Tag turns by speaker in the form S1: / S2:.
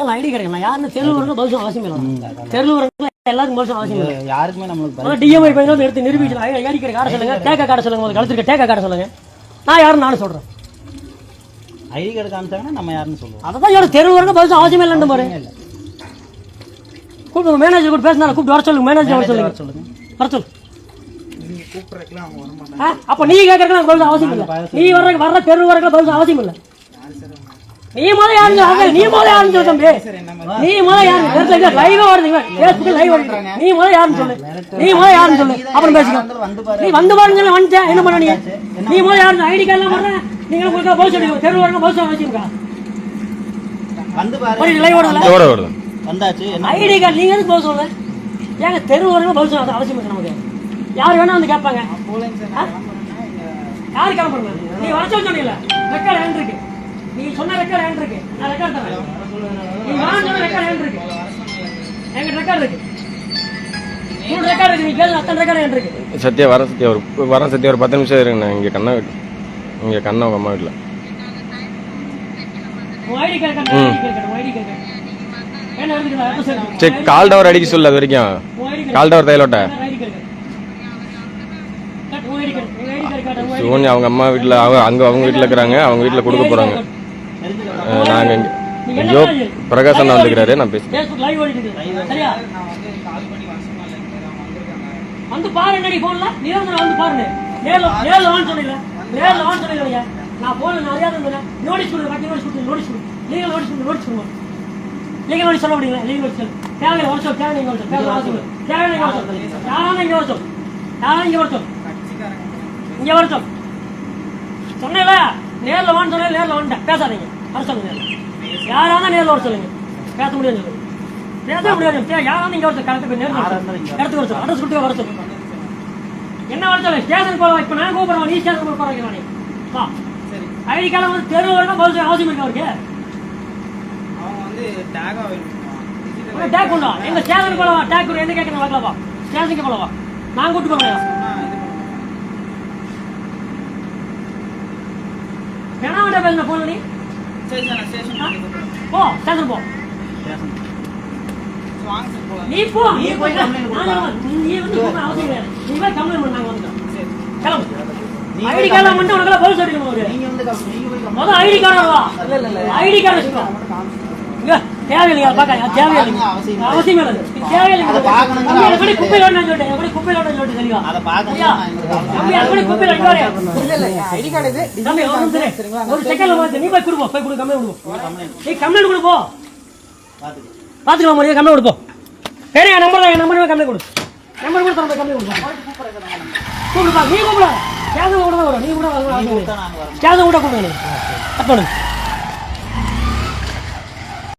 S1: கேள் ஐடி கிடைக்கும் நான் யாருன்னு வரணும் பதில் அவசியம் இல்லை. வரணும் எல்லாருக்கும் பதில் அவசியம் இல்லை.
S2: யாருக்குமே நம்மளுக்கு
S1: டிஎம்ஐ பதில் எடுத்து நிரூபிச்சு ஐடி கடை காட்ட சொல்லுங்க டேக்கா காட்ட சொல்லுங்க முதல்ல கழுத்துருக்க டேக்கா காட்ட சொல்லுங்க. நான் யாருன்னு நானும் சொல்றேன்.
S2: ஐடி கார்டு காமிச்சாங்கன்னா நம்ம யாருன்னு சொல்லுவோம்.
S1: அதை தான் யாரும் தெருவில் வரணும் அவசியம் இல்லைன்னு பாரு. கூப்பிட்டு மேனேஜர் கூட பேசினா கூப்பிட்டு வர சொல்லுங்க மேனேஜர் வர சொல்லுங்க
S2: சொல்லுங்க.
S1: வர சொல்லு. அப்ப நீ கேட்கறதுக்கு அவசியம் இல்லை. நீ வர்ற வர்ற தெரு வரைக்கும் பதில் அவசியம் இல்லை. நீ முதல்ல யாருன்னு சொல்லு. நீ முதல்ல யாருன்னு சொல்லு தம்பி. நீ முதல்ல யாரு லைவா வருதுங்க. ஃபேஸ்புக் லைவ் வருது. நீ முதல்ல யாருன்னு சொல்லு. நீ முதல்ல யாருன்னு சொல்லு. அப்புறம் பேசிக்கலாம்.
S2: வந்து பாரு.
S1: நீ வந்து பாருங்க வந்துட்டேன். என்ன பண்ண நீ? நீ முதல்ல யாரு ஐடி கார்டுலாம் வர்றேன் நீங்க உங்களுக்கு பதில் சொல்லி தெரு வரைக்கும் பதில் சொல்ல வச்சுருக்கா
S2: வந்து பாரு.
S1: லைவ்
S3: வருது
S2: வந்தாச்சு.
S1: ஐடி கார்டு நீங்க எதுக்கு பதில் சொல்ல ஏங்க தெரு வரைக்கும் பதில் சொல்ல அவசியம் இல்லை நமக்கு. யார் வேணா வந்து கேட்பாங்க? யாரு கிளம்புறீங்க நீ வர சொல்ல சொன்னீங்கல்ல? ரெக்கார்ட் இருக்கு நீ சொன்ன ரெக்கார்ட் ஹேண்ட் இருக்கு. நான் ரெக்கார்ட் தரேன். நீ வாங்க சொன்ன ரெக்கார்ட் ஹேண்ட் இருக்கு. எங்க ரெக்கார்ட் இருக்கு.
S3: சத்யா வர சத்யா ஒரு வர சத்யா ஒரு பத்து நிமிஷம் இருங்கண்ணா இங்கே கண்ணா வீட்டு. இங்கே கண்ணா உங்கள் அம்மா வீட்டில். சரி கால் டவர் அடிக்க சொல்லு அது வரைக்கும். கால் டவர்
S1: ID
S3: சோனி அவங்க அம்மா வீட்டில் அவங்க அங்கே அவங்க வீட்டில் இருக்கிறாங்க. அவங்க வீட்டில் கொடுக்க போகிறாங்க நாங்கள் ஐயோ பிரகாஷ் அண்ணா வந்துக்கிறாரு நான் பேசுகிறேன்
S1: வந்து பாரு என்னடி போன்ல நிரந்தரம் வந்து பாருங்க நேர்ல நேர்ல வான்னு சொன்னீங்க நேர்ல வான்னு சொன்னீங்க நான் போன நிறைய இருந்தேன் நோட்டீஸ் கொடு பாக்கி நோட்டீஸ் கொடு நோட்டீஸ் கொடு லீகல் நோட்டீஸ் கொடு நோட்டீஸ் கொடுங்க. லீகல் நோட்டீஸ் சொல்ல முடியல லீகல் நோட்டீஸ் சொல்லு. தேவையில்லை வர சொல் தேவை நீங்க வர சொல் தேவை சொல்லு தேவை நீங்க வர சொல் இங்க சொல் யாரான இங்க வர சொல் இங்க வர சொல் சொன்னேல நேர்ல வான்னு சொன்னேன் நேர்ல வந்துட்டேன் பேசாதீங்க. வர சொல்லுங்க. யாரான நேர்ல வர சொல்லுங்க. பேச முடியாது சொல்லுங்க பேச முடியாது. தே- யாரான இங்க வர கரெக்டாக போய் நேர்ல. இடத்துக்கு வர சொல் அட்ரஸ் கொடுத்து வர சொல் என்ன வர சொல்லு? ஸ்டேஷன் போல இப்ப நான் கூப்பிடுறேன். நீ ஸ்டேஷன் போல போறீங்க நீ வா. ஐடி கார்டு வந்து தெருவில் வரைக்கும் பதில் அவசியம் இருக்கு அவருக்கு?
S4: அவங்க வந்து டேகா வேணும்.
S1: டேக் கொண்டு வா. எங்க ஸ்டேஷனுக்கு போல வா. டேக் என்ன கேட்கணும் வா. ஸ்டேஷனுக்கு போல வா. நான் கூட்டு போறேன் வேணா வேண்டாம் பேசுன போன நீ. போ ஸ்டேஷன் போ. நீ போ நீ போய் நீ வந்து கூப்பிட அவசியம் கிடையாது. நீ போய் கம்ப்ளைண்ட் பண்ண நாங்க வந்துட்டோம். கிளம்பு. ஐடி கார்டு மட்டும் உனக்கு பதில்
S2: வந்து
S1: முதல் ஐடி கார்டு ஐடி கார்டு வச்சுக்கோ இங்க தேவையில்லையா பாக்க தேவையில்லை
S2: அவசியம்
S1: இல்லை. தேவையில்லை.
S2: அதை பார்க்கணுங்கிற
S1: தம்பி,
S2: அவசியம்
S1: எப்படி குப்பையில ஓடணும்னு சொல்லிட்டு எப்படி குப்பையில சொல்லிட்டு
S2: எங்களுக்கு
S1: தம்பி எப்படி குப்பையில தம்பி ஒரு நிமிஷம். ஒரு செகண்ட்ல நீ போய் கொடுப்போ போய் கொடு கம்ப்ளைண்ட் கொடுப்போம் நீ கம்ப்ளைண்ட். கொடுப்போ
S2: பார்த்துக்கலாம்.
S1: பாத்துக்கலாம் முடியாது கம்ப்ளைண்ட் கொடுப்போம் சரி என் நம்பர் தான் என் நம்பர் கம்ப்ளைண்ட் கொடு. நம்பர் கூட தரேன் கம்ப்ளைண்ட் கொடுப்போம் கூப்பிடுப்பா நீ கூப்பிட. கேசம் கூட தான் வரும். நீ கூட. கேசம் கூட கூப்பிடுங்க கட் பண்ணுங்க